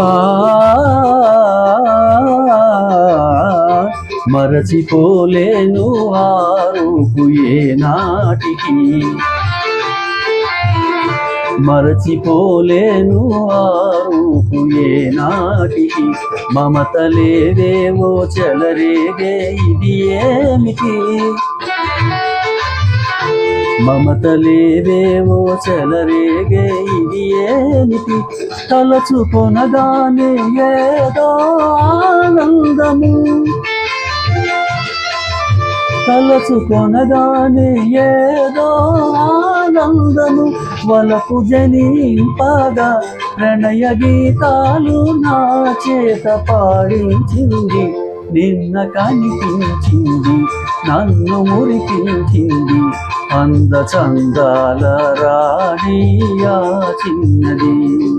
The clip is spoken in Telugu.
ఆ. మరచిపోలేను ఆరుపు ఏ నాటికి మరచిపోలేను ఆరుపు ఏ నాటికి మమత లేదేవో చెలరేగే ఇది ఏమిటి? మమత లేదేవో చెలరేగే ఇది ఏమిటి? తలచుకొనగానే ఏదో ఆనందము. తలచుకొనగానే ఏదో ఆనందము. వలకు జనింపగా ప్రణయ గీతాలు నా చేత పాడించింది. నిన్న కనిపించింది నన్ను మురిపించింది. అంద చందాల రాణియా చిన్నది.